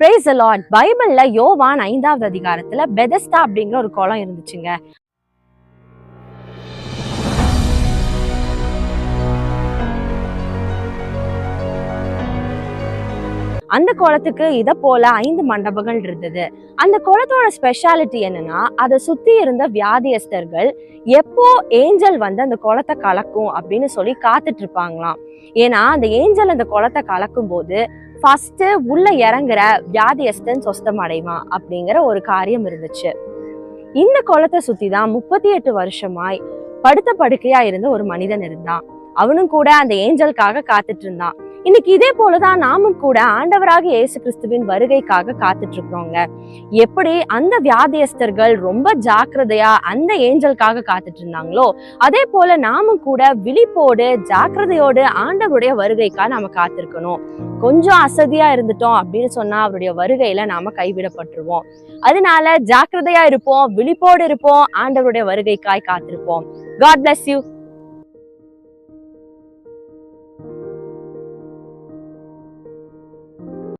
Brace allot பைபிள்ல யோவான் ஐந்தாவது அதிகாரத்துல பெதஸ்தா அப்படிங்கிற ஒரு குளம் இருந்துச்சுங்க. அந்த குளத்துக்கு இத போல ஐந்து மண்டபங்கள் இருந்தது. அந்த குளத்தோட ஸ்பெஷாலிட்டி என்னன்னா அதை சுத்தி இருந்த வியாதியஸ்தர்கள் எப்போ ஏஞ்சல் வந்து அந்த குளத்தை கலக்கும் அப்படின்னு சொல்லி காத்துட்டு இருப்பாங்களாம். ஏன்னா அந்த ஏஞ்சல் அந்த குளத்தை கலக்கும் போது ஃபர்ஸ்ட் உள்ள இறங்குற வியாதியஸ்தன் சொஸ்தம் அடைவான் அப்படிங்கிற ஒரு காரியம் இருந்துச்சு. இந்த குளத்தை சுத்தி தான் முப்பத்தி எட்டு வருஷமாய் படுத்த படுக்கையா இருந்த ஒரு மனிதன் இருந்தான். அவனும் கூட அந்த ஏஞ்சலுக்காக காத்துட்டு இருந்தான். இன்னைக்கு இதே போலதான் நாமும் கூட ஆண்டவராக இயேசு கிறிஸ்துவின் வருகைக்காக காத்துட்டு இருக்கிறோங்க எப்படி அந்த வியாதியஸ்தர்கள் ரொம்ப ஜாக்கிரதையா அந்த ஏஞ்சலுக்காக காத்துட்டு இருந்தாங்களோ அதே போல நாமும் கூட விழிப்போடு ஜாக்கிரதையோடு ஆண்டவருடைய வருகைக்காக நாம காத்திருக்கணும். கொஞ்சம் அசதியா இருந்துட்டோம் அப்படின்னு சொன்னா அவருடைய வருகையில நாம கைவிடப்பட்டுருவோம். அதனால ஜாக்கிரதையா இருப்போம் விழிப்போடு இருப்போம் ஆண்டவருடைய வருகைக்காய் காத்திருப்போம். God bless you